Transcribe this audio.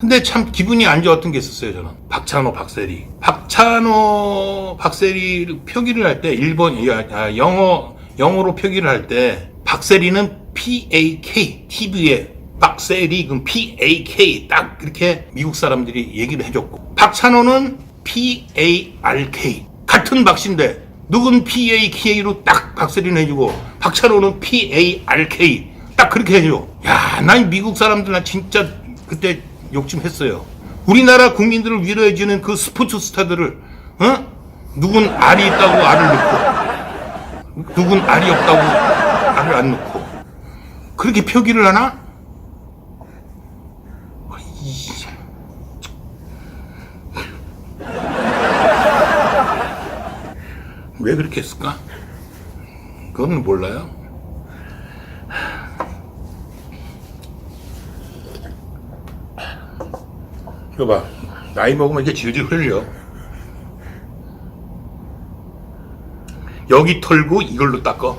근데 참 기분이 안 좋았던 게 있었어요, 저는. 박찬호, 박세리. 박찬호, 박세리 표기를 할 때, 일본, 야, 야, 영어, 영어로 표기를 할 때, 박세리는 PAK, TV에 박세리, 그럼 PAK, 딱 이렇게 미국 사람들이 얘기를 해줬고, 박찬호는 PARK. 같은 박씨인데, 누군 PAK로 딱 박세리는 해주고, 박찬호는 PARK. 딱 그렇게 해줘. 야, 난 미국 사람들 나 진짜 그때 욕 좀 했어요. 우리나라 국민들을 위로해주는 그 스포츠 스타들을, 어? 누군 알이 있다고 알을 넣고, 누군 알이 없다고 알을 안 넣고, 그렇게 표기를 하나? 이- 왜 그렇게 했을까? 그건 몰라요. 이거 봐. 나이 먹으면 이렇게 질질 흘려. 여기 털고 이걸로 닦어.